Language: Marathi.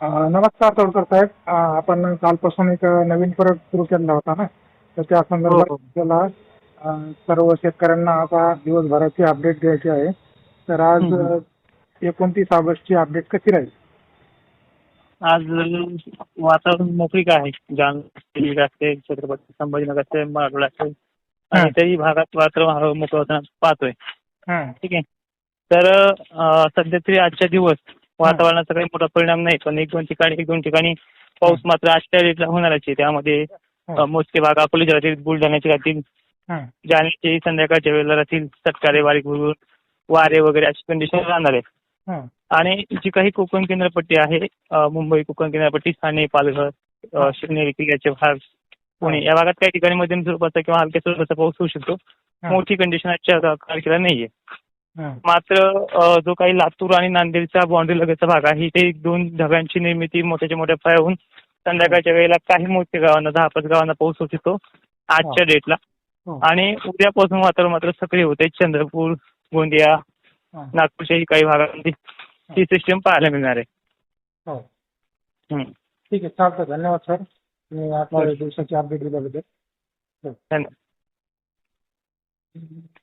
नमस्कार तोडकर साहेब. आपण कालपासून एक नवीन परत सुरू केला होता ना? तर त्या संदर्भात हो, हो. आपल्याला सर्व शेतकऱ्यांना आता दिवसभराची अपडेट द्यायची आहे. तर आज. एकोणतीस ऑगस्टची अपडेट कशी राहील? आज वातावरण मोकळीक आहे. जालना असेल छत्रपती संभाजीनगर असेल मराठवाडा असेल आणि हा. इतरही भागात वातावरण मोकळं होताना पाहतोय. हं, ठीक आहे. तर सध्या तरी आजच्या दिवस वातावरणाचा काही मोठा परिणाम नाही पण एक दोन ठिकाणी एक दोन ठिकाणी पाऊस मात्र आजच्या डेटला होणारच आहे. त्यामध्ये मोजके भाग अकोले राहतील बुलढाण्याचे राहतील. जालन्याचे संध्याकाळच्या वेळेला राहतील. सटकारे बारीक वारे वगैरे अशी कंडिशन राहणार आहे आणि जी काही कोकण किनारपट्टी आहे मुंबई कोकण किनारपट्टी ठाणे पालघर. शिवनेरी किल्ल्याचे भाग पुणे या भागात काही ठिकाणी मध्यम स्वरूपाचा किंवा हलक्या स्वरूपाचा पाऊस होऊ शकतो. मोठी कंडिशन आजच्या तारखेला नाहीये. मात्र जो काही लातूर आणि नांदेडचा बाउंड्री लगतचा भाग आहे इथे एक दोन ढगांची निर्मिती मोठ्याच्या मोठ्या फळ्या होऊन संध्याकाळच्या वेळेला काही मोठ्या गावांना दहा पाच गावांना पाऊस होत येतो आजच्या डेटला हो. आणि उद्यापासून वातावरण मात्र सक्रिय होते. चंद्रपूर गोंदिया हं, नागपूरच्याही काही भागांमध्ये ही. सिस्टीम पाहायला मिळणार आहे. हो. हं. ठीक आहे. चालतं. धन्यवाद सर. आपल्या दिवसाची अपडेट दिल्याबद्दल. धन्यवाद.